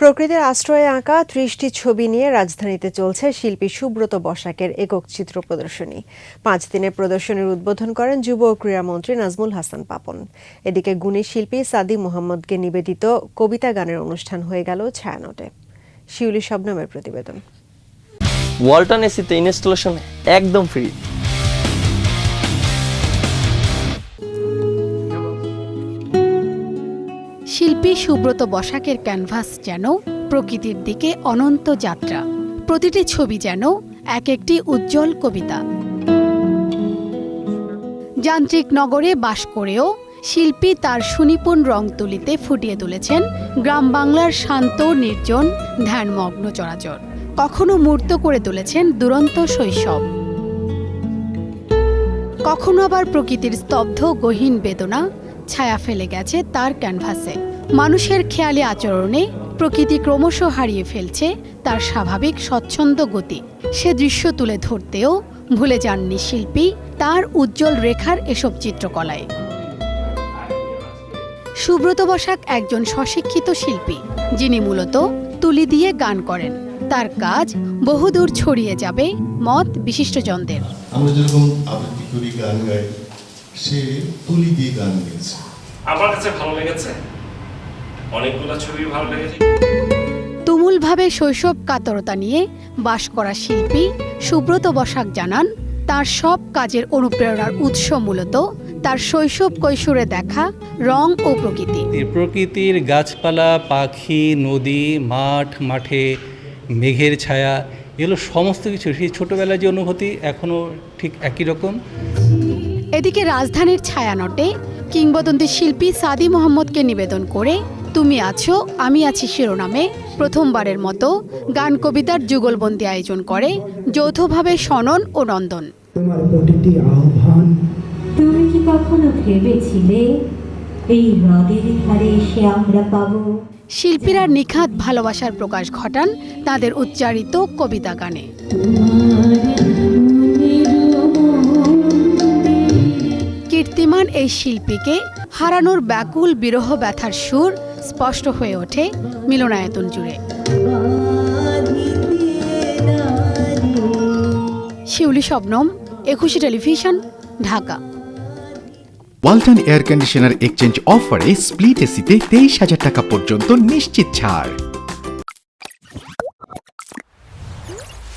প্রকৃতির আশ্রয়ে আঁকা ত্রিশটি ছবি নিয়ে রাজধানীতে চলছে শিল্পী সুব্রত বসাকের একক চিত্র প্রদর্শনী। পাঁচ দিনের প্রদর্শনীর উদ্বোধন করেন যুব ও ক্রীড়ামন্ত্রী নাজমুল হাসান পাপন। এদিকে গুণী শিল্পী সাদি মোহাম্মদকে নিবেদিত কবিতা গানের অনুষ্ঠান হয়ে গেল ছায়ানটে। শিউলি শবনমের প্রতিবেদন। ওয়ালটন এসিতে ইনস্টলেশন একদম ফ্রি। শিল্পী সুব্রত বসাকের ক্যানভাস যেন প্রকৃতির দিকে অনন্ত যাত্রা। প্রতিটি ছবি যেন এক একটি উজ্জ্বল কবিতা। যান্ত্রিক নগরে বাস করেও শিল্পী তার সুনিপুণ রং তুলিতে ফুটিয়ে তুলেছেন গ্রাম বাংলার শান্ত, নির্জন, ধ্যানমগ্ন চরাচর। কখনো মূর্ত করে তুলেছেন দুরন্ত শৈশব। কখনো আবার প্রকৃতির স্তব্ধ, গহীন বেদনা ছায়া ফেলে গেছে তার ক্যানভাসে। মানুষের খেয়ালি আচরণে প্রকৃতি ক্রমশ হারিয়ে ফেলছে তার স্বাভাবিক স্বচ্ছন্দ গতি। সে দৃশ্য তুলে ধরতেও ভুলে যাননি শিল্পী তার উজ্জ্বল রেখার এসব চিত্রকলায়। সুব্রত বসাক একজন স্বশিক্ষিত শিল্পী যিনি মূলত তুলি দিয়ে গান করেন। তার কাজ বহুদূর ছড়িয়ে যাবে মত বিশিষ্টজনদের। আমরা যেরকম আবৃত্তি করি গান গাই সে তুলি দিয়ে গান গেয়েছে। আমার কাছে ভালো লেগেছে। অনেকগুলো ছবি ভালো লেগেছে। তুমুলভাবে শৈশব কাতরতা নিয়ে বাস করা শিল্পী সুব্রত বসাক জানান তার সব কাজের অনুপ্রেরণার উৎস মূলত তার শৈশব কৈশোরে দেখা রং ও প্রকৃতি। প্রকৃতির গাছপালা পাখি নদী মাঠ মাঠে মেঘের ছায়া এগুলো সমস্ত কিছু। সেই ছোটোবেলার যে অনুভূতি এখনও ঠিক একই রকম। এদিকে রাজধানীর ছায়ানটে কিংবদন্তি শিল্পী সাদি মোহাম্মদকে নিবেদন করে তুমি আছো আমি আছি শিরোনামে। প্রথমবারের মতো গান কবিতার যুগলবন্দি আয়োজন করে যৌথভাবে সনন ও নন্দন। তোমার প্রতিটি আহ্বান। তুমি কি কখনো ভেবেছিলে এই হ্রদের ধারে এসে আমরা পাবো? শিল্পীরা নিখাত ভালোবাসার প্রকাশ ঘটান তাদের উচ্চারিত কবিতা গানে। কীর্তিমান এই শিল্পীকে হারানোর ব্যাকুল বিরহ ব্যথার সুর স্পষ্ট হয়ে ওঠে মিলনায়তন জুড়ে। Shiuli Shabnam, Ekushey television, Dhaka. Walton air conditioner exchange অফারে স্প্লিট এসিতে তেইশ হাজার টাকা পর্যন্ত নিশ্চিত ছাড়।